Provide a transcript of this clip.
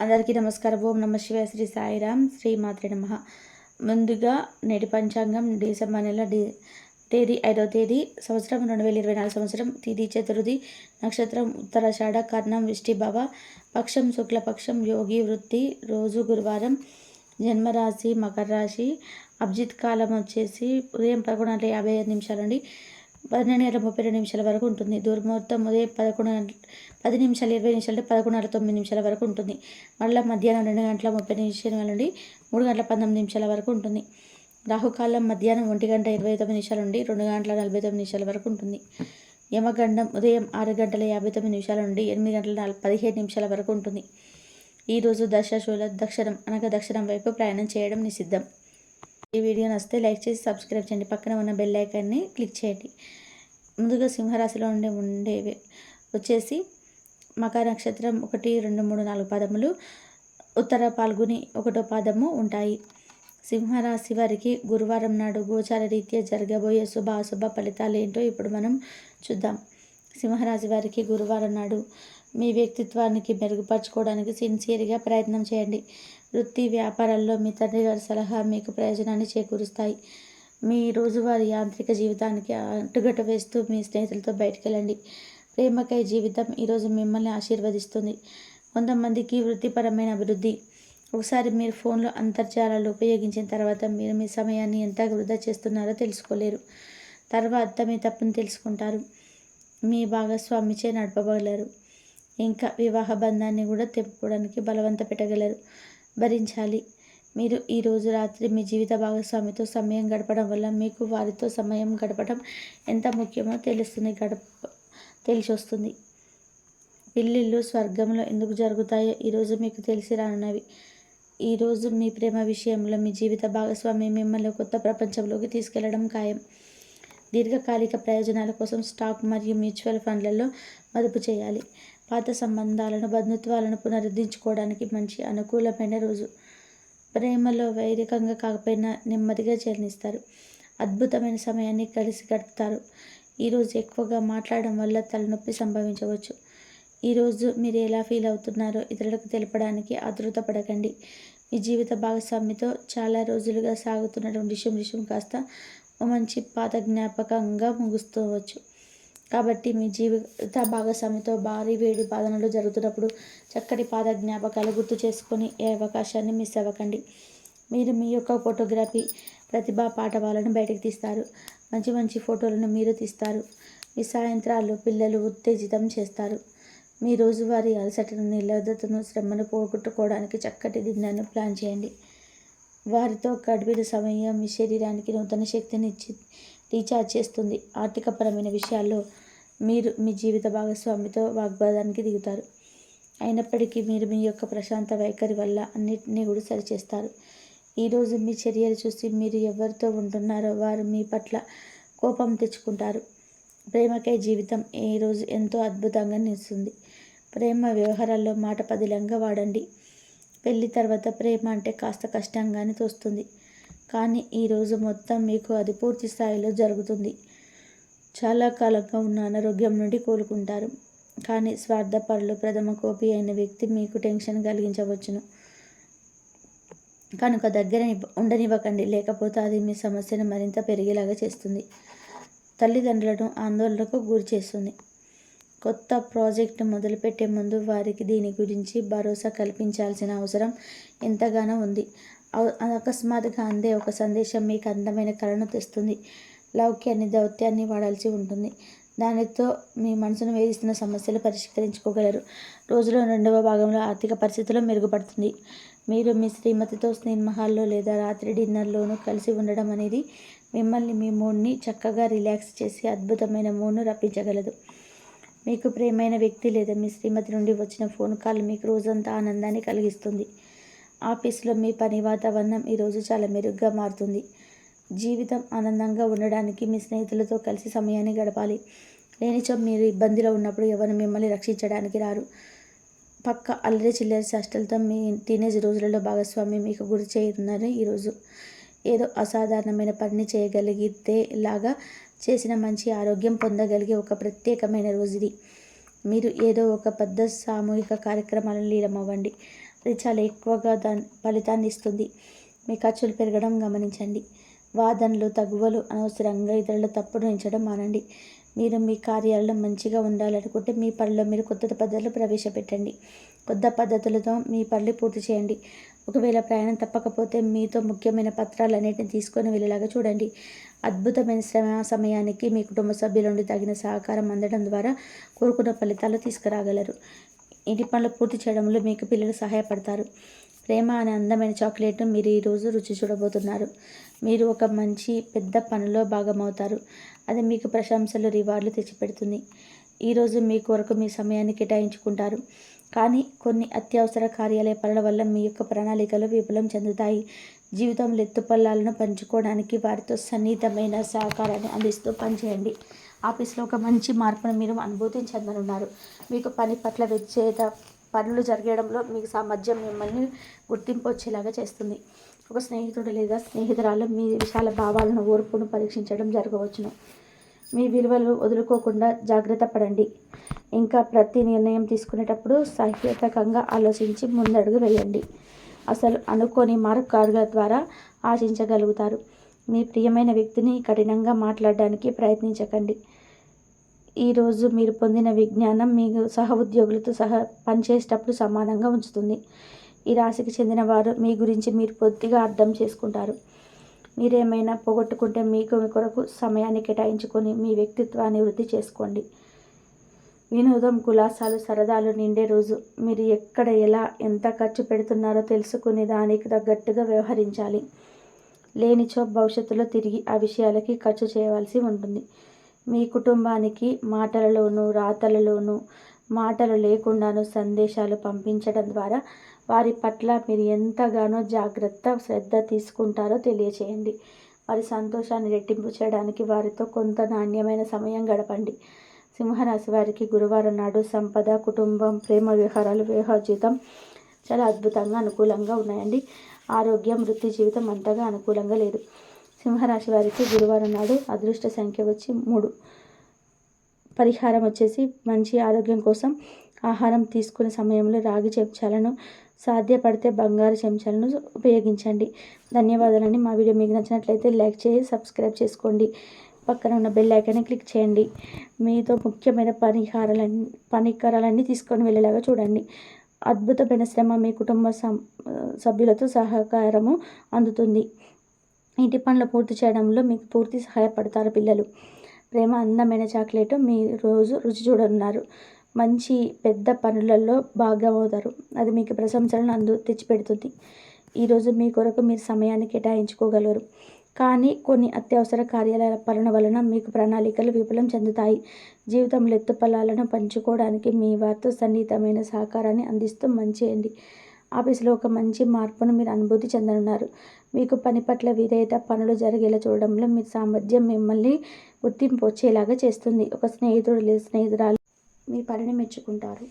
అందరికీ నమస్కారం. ఓం నమ శివ శ్రీ సాయిరామ్. శ్రీ మాత్రే నమ. ముందుగా నేటి పంచాంగం డిసెంబర్ నెల డి తేదీ ఐదవ తేదీ సంవత్సరం రెండు వేల ఇరవై నాలుగు సంవత్సరం తిథి చతుర్థి నక్షత్రం ఉత్తరాషాఢ కర్ణం విష్టిభవ పక్షం శుక్లపక్షం యోగి వృత్తి రోజు గురువారం జన్మరాశి మకర రాశి అభిజిత్ కాలం వచ్చేసి ఉదయం పదకొండు గంటల యాభై ఐదు నిమిషాలండి పన్నెండు గంటల ముప్పై రెండు నిమిషాల వరకు ఉంటుంది. దుర్ముహూర్తం ఉదయం పదకొండు పది నిమిషాలు ఇరవై నిమిషాలు పదకొండున్నర తొమ్మిది నిమిషాల వరకు ఉంటుంది. మళ్ళీ మధ్యాహ్నం రెండు గంటల ముప్పై నిమిషాల నుండి మూడు గంటల పంతొమ్మిది నిమిషాల వరకు ఉంటుంది. రాహుకాలం మధ్యాహ్నం ఒంటి గంట ఇరవై తొమ్మిది నిమిషాల నుండి రెండు గంటల నలభై తొమ్మిది నిమిషాల వరకు ఉంటుంది. యమగండం ఉదయం ఆరు గంటల యాభై తొమ్మిది నిమిషాల నుండి ఎనిమిది గంటల నల- పదిహేడు నిమిషాల వరకు ఉంటుంది. ఈరోజు దశశూల దక్షిణం అనగా దక్షిణం వైపు ప్రయాణం చేయడం నిషిద్ధం. ఈ వీడియో నచ్చితే లైక్ చేసి సబ్స్క్రైబ్ చేయండి. పక్కన ఉన్న బెల్ ఐకాన్ని క్లిక్ చేయండి. ముందుగా సింహరాశిలో ఉండే ఉండేవి వచ్చేసి మకర నక్షత్రం ఒకటి రెండు మూడు నాలుగు పదములు ఉత్తర పాల్గొని ఒకటో పాదము ఉంటాయి. సింహరాశి వారికి గురువారం నాడు గోచార రీత్యా జరగబోయే శుభ అశుభ ఫలితాలు ఏంటో ఇప్పుడు మనం చూద్దాం. సింహరాశి వారికి గురువారం నాడు మీ వ్యక్తిత్వానికి మెరుగుపరచుకోవడానికి సిన్సియర్గా ప్రయత్నం చేయండి. వృత్తి వ్యాపారాల్లో మీ తండ్రి గారి సలహా మీకు ప్రయోజనాన్ని చేకూరుస్తాయి. మీ రోజువారీ యాంత్రిక జీవితానికి అంటుగట వేస్తూ మీ స్నేహితులతో బయటికి వెళ్ళండి ప్రేమకై జీవితం ఈరోజు మిమ్మల్ని ఆశీర్వదిస్తుంది. కొంతమందికి వృత్తిపరమైన అభివృద్ధి. ఒకసారి మీరు ఫోన్లో అంతర్జాలాలు ఉపయోగించిన తర్వాత మీరు మీ సమయాన్ని ఎంత వృధా చేస్తున్నారో తెలుసుకోలేరు. తర్వాత మీ తప్పును తెలుసుకుంటారు. మీ భాగస్వామిచే నడపగలరు ఇంకా వివాహ బంధాన్ని కూడా తెంపుకోవడానికి బలవంత పెట్టగలరు. భరించాలి. మీరు ఈ రోజు రాత్రి మీ జీవిత భాగస్వామితో సమయం గడపడం వల్ల మీకు వారితో సమయం గడపడం ఎంత ముఖ్యమో తెలుస్తుంది గడప తెలిసి వస్తుంది పెళ్ళిళ్ళు స్వర్గంలో ఎందుకు జరుగుతాయో ఈరోజు మీకు తెలిసి రానున్నవి. ఈరోజు మీ ప్రేమ విషయంలో మీ జీవిత భాగస్వామి మిమ్మల్ని కొత్త ప్రపంచంలోకి తీసుకెళ్ళడం ఖాయం. దీర్ఘకాలిక ప్రయోజనాల కోసం స్టాక్ మరియు మ్యూచువల్ ఫండ్లలో మదుపు చేయాలి. పాత సంబంధాలను బంధుత్వాలను పునరుద్ధరించుకోవడానికి మంచి అనుకూలమైన రోజు. ప్రేమలో వైరికంగా కాకపోయినా నెమ్మదిగా చెల్లిస్తారు అద్భుతమైన సమయాన్ని కలిసి గడుపుతారు. ఈరోజు ఎక్కువగా మాట్లాడడం వల్ల తలనొప్పి సంభవించవచ్చు. ఈరోజు మీరు ఎలా ఫీల్ అవుతున్నారో ఇతరులకు తెలపడానికి ఆతృత పడకండి మీ జీవిత భాగస్వామితో చాలా రోజులుగా సాగుతున్నటువంటి విషయం విషయం కాస్త మంచి పాత జ్ఞాపకంగా ముగుస్తవచ్చు కాబట్టి మీ జీవిత భాగస్వామితో భారీ వేడి బాధనలు జరుగుతున్నప్పుడు చక్కటి పాద జ్ఞాపకాలు గుర్తు చేసుకొని ఏ అవకాశాన్ని మిస్ అవ్వకండి. మీరు మీ యొక్క ఫోటోగ్రఫీ ప్రతిభా పాఠవాలను బయటకు తీస్తారు. మంచి మంచి ఫోటోలను మీరు తీస్తారు. మీ సాయంత్రాలు పిల్లలు ఉత్తేజితం చేస్తారు. మీ రోజువారీ అలసటను నిలదతను శ్రమను పోగొట్టుకోవడానికి చక్కటి దినాన్ని ప్లాన్ చేయండి. వారితో గడిపిన సమయం మీ శరీరానికి నూతన శక్తిని ఇచ్చి రీఛార్జ్ చేస్తుంది. ఆర్థికపరమైన విషయాల్లో మీరు మీ జీవిత భాగస్వామితో వాగ్వాదానికి దిగుతారు. అయినప్పటికీ మీరు మీ యొక్క ప్రశాంత వైఖరి వల్ల అన్నిటినీ కూడా సరిచేస్తారు. ఈరోజు మీ చర్యలు చూసి మీరు ఎవరితో ఉంటున్నారో వారు మీ పట్ల కోపం తెచ్చుకుంటారు. ప్రేమకై జీవితం ఏ రోజు ఎంతో అద్భుతంగా నిలుస్తుంది. ప్రేమ వ్యవహారాల్లో మాట పదిలంగా వాడండి. పెళ్ళి తర్వాత ప్రేమ అంటే కాస్త కష్టంగానే తోస్తుంది. కానీ ఈరోజు మొత్తం మీకు అది పూర్తి స్థాయిలో జరుగుతుంది. చాలా కాలంగా ఉన్న అనారోగ్యం నుండి కోలుకుంటారు. కానీ స్వార్థపరులు ప్రథమ కోపి అయిన వ్యక్తి మీకు టెన్షన్ కలిగించవచ్చును. కనుక దగ్గర ఉండనివ్వకండి. లేకపోతే అది మీ సమస్యను మరింత పెరిగేలాగా చేస్తుంది. తల్లిదండ్రులను ఆందోళనకు గురి చేస్తుంది. కొత్త ప్రాజెక్టు మొదలుపెట్టే ముందు వారికి దీని గురించి భరోసా కల్పించాల్సిన అవసరం ఎంతగానో ఉంది. అకస్మాత్తుగా అందే ఒక సందేశం మీకు అందమైన కళను తెస్తుంది. లౌక్యాన్ని దౌత్యాన్ని వాడాల్సి ఉంటుంది. దానితో మీ మనసును వేధిస్తున్న సమస్యలు పరిష్కరించుకోగలరు. రోజులో రెండవ భాగంలో ఆర్థిక పరిస్థితులు మెరుగుపడుతుంది. మీరు మీ శ్రీమతితో సినిమాహాల్లో లేదా రాత్రి డిన్నర్లోనూ కలిసి ఉండడం అనేది మిమ్మల్ని మీ మూడ్ని చక్కగా రిలాక్స్ చేసి అద్భుతమైన మూడ్ను రప్పించగలదు. మీకు ప్రేమైన వ్యక్తి లేదా మీ శ్రీమతి నుండి వచ్చిన ఫోన్ కాల్ మీకు రోజంతా ఆనందాన్ని కలిగిస్తుంది. ఆఫీస్లో మీ పని వాతావరణం ఈరోజు చాలా మెరుగ్గా మారుతుంది. జీవితం ఆనందంగా ఉండడానికి మీ స్నేహితులతో కలిసి సమయాన్ని గడపాలి. లేనిచో మీరు ఇబ్బందిలో ఉన్నప్పుడు ఎవరు మిమ్మల్ని రక్షించడానికి రారు. పక్క అల్లరి చిల్లరి చేష్టలతో మీ టీనేజ్ రోజులలో భాగస్వామి మీకు గురి చేయనున్నారు ఈరోజు ఏదో అసాధారణమైన పనిని చేయగలిగితే లాగా చేసిన మంచి ఆరోగ్యం పొందగలిగే ఒక ప్రత్యేకమైన రోజు ఇది. మీరు ఏదో ఒక పెద్ద సామూహిక కార్యక్రమాలను లీలమవ్వండి అది చాలా ఎక్కువగా దాని ఫలితాన్ని ఇస్తుంది. మీ ఖర్చులు పెరగడం గమనించండి. వాదనలు తగువలు అనవసరంగా ఇతరుల తప్పుడు ఎంచడం మానండి. మీరు మీ కార్యాలలో మంచిగా ఉండాలనుకుంటే మీ పనిలో మీరు కొత్త పద్ధతులు ప్రవేశపెట్టండి. కొత్త పద్ధతులతో మీ పనులు పూర్తి చేయండి. ఒకవేళ ప్రయాణం తప్పకపోతే మీతో ముఖ్యమైన పత్రాలన్నింటిని తీసుకొని వెళ్ళేలాగా చూడండి. అద్భుతమైన శ్రమ సమయానికి మీ కుటుంబ సభ్యుల నుండి తగిన సహకారం అందడం ద్వారా కోరుకున్న ఫలితాలు తీసుకురాగలరు. ఇంటి పనులు పూర్తి చేయడంలో మీకు పిల్లలు సహాయపడతారు. ప్రేమ అనే అందమైన చాక్లెట్ను మీరు ఈరోజు రుచి చూడబోతున్నారు. మీరు ఒక మంచి పెద్ద పనిలో భాగమవుతారు. అది మీకు ప్రశంసలు రివార్డులు తెచ్చిపెడుతుంది. ఈరోజు మీ కొరకు మీ సమయాన్ని కేటాయించుకుంటారు. కానీ కొన్ని అత్యవసర కార్యాలయ పనుల వల్ల మీ యొక్క ప్రణాళికలు విఫలం చెందుతాయి. జీవితంలో ఎత్తుపల్లాలను పంచుకోవడానికి వారితో సన్నిహితమైన సహకారాన్ని అందిస్తూ పనిచేయండి. ఆఫీస్లో ఒక మంచి మార్పును మీరు అనుభూతి చెందనున్నారు మీకు పని పట్ల విచ్చేత పనులు జరగడంలో మీకు సామర్థ్యం మిమ్మల్ని గుర్తింపు వచ్చేలాగా చేస్తుంది. ఒక స్నేహితుడు లేదా స్నేహితురాలు మీ విశాల భావాలను ఓర్పును పరీక్షించడం జరగవచ్చును. మీ విలువలు వదులుకోకుండా జాగ్రత్త పడండి. ఇంకా ప్రతి నిర్ణయం తీసుకునేటప్పుడు సహేతకంగా ఆలోచించి ముందడుగు వేయండి. అసలు అనుకోని మార్గాల ద్వారా ఆశించగలుగుతారు. మీ ప్రియమైన వ్యక్తిని కఠినంగా మాట్లాడడానికి ప్రయత్నించకండి. ఈరోజు మీరు పొందిన విజ్ఞానం మీ సహ ఉద్యోగులతో సహా పనిచేసేటప్పుడు సమానంగా ఉంచుతుంది. ఈ రాశికి చెందిన వారు మీ గురించి మీరు కొద్దిగా అర్థం చేసుకుంటారు. మీరేమైనా పోగొట్టుకుంటే మీకు మీ కొరకు సమయాన్ని కేటాయించుకొని మీ వ్యక్తిత్వాన్ని వృద్ధి చేసుకోండి. వినోదం కులాసాలు సరదాలు నిండే రోజు మీరు ఎక్కడ ఎలా ఎంత ఖర్చు పెడుతున్నారో తెలుసుకుని దానికి తగ్గట్టుగా వ్యవహరించాలి. లేనిచో భవిష్యత్తులో తిరిగి ఆ విషయాలకి ఖర్చు చేయవలసి ఉంటుంది. మీ కుటుంబానికి మాటలలోనూ రాతలలోనూ మాటలు లేకుండాను సందేశాలు పంపించడం ద్వారా వారి పట్ల మీరు ఎంతగానో జాగ్రత్త శ్రద్ధ తీసుకుంటారో తెలియచేయండి. వారి సంతోషాన్ని రెట్టింపు చేయడానికి వారితో కొంత నాణ్యమైన సమయం గడపండి. సింహరాశి వారికి గురువారం నాడు సంపద కుటుంబం ప్రేమ వ్యవహారాలు వ్యూహ జీవితం చాలా అద్భుతంగా అనుకూలంగా ఉన్నాయండి. ఆరోగ్యం వృత్తి జీవితం అంతగా అనుకూలంగా లేదు. సింహరాశి వారికి గురువారం నాడు అదృష్ట సంఖ్య వచ్చి మూడు. పరిహారం వచ్చేసి మంచి ఆరోగ్యం కోసం ఆహారం తీసుకునే సమయంలో రాగి చెంచాలను సాధ్యపడితే బంగారు చెంచాలను ఉపయోగించండి. ధన్యవాదాలని మా వీడియో మీకు నచ్చినట్లయితే లైక్ చేసి సబ్స్క్రైబ్ చేసుకోండి. పక్కన ఉన్న బెల్ ఐకాన్ని క్లిక్ చేయండి. మీతో ముఖ్యమైన పరిహారాలన్నీ పరికరాలన్నీ తీసుకొని వెళ్ళేలాగా చూడండి. అద్భుతమైన శ్రమ మీ కుటుంబ సభ్యులతో సహకారము అందుతుంది. ఇంటి పనులు పూర్తి చేయడంలో మీకు పూర్తి సహాయపడతారు పిల్లలు. ప్రేమ అందమైన చాక్లెట్ మీ రోజు రుచి చూడనున్నారు. మంచి పెద్ద పనులలో భాగమవుతారు. అది మీకు ప్రశంసలను అందు తెచ్చిపెడుతుంది. ఈరోజు మీ కొరకు మీరు సమయాన్ని కేటాయించుకోగలరు. కానీ కొన్ని అత్యవసర కార్యాలయాల పాలన వలన మీకు ప్రణాళికలు విఫలం చెందుతాయి. జీవితంలో ఎత్తుపల్లాలను పంచుకోవడానికి మీ వారితో సన్నిహితమైన సహకారాన్ని అందిస్తూ మంచియండి ఆఫీసులో ఒక మంచి మార్పును మీరు అనుభూతి చెందనున్నారు. మీకు పని పట్ల విధేయత పనులు జరిగేలా చూడడంలో మీ సామర్థ్యం మిమ్మల్ని గుర్తింపు వచ్చేలాగా చేస్తుంది. ఒక స్నేహితుడు లేదా స్నేహితురాలు మీ పనిని మెచ్చుకుంటారు.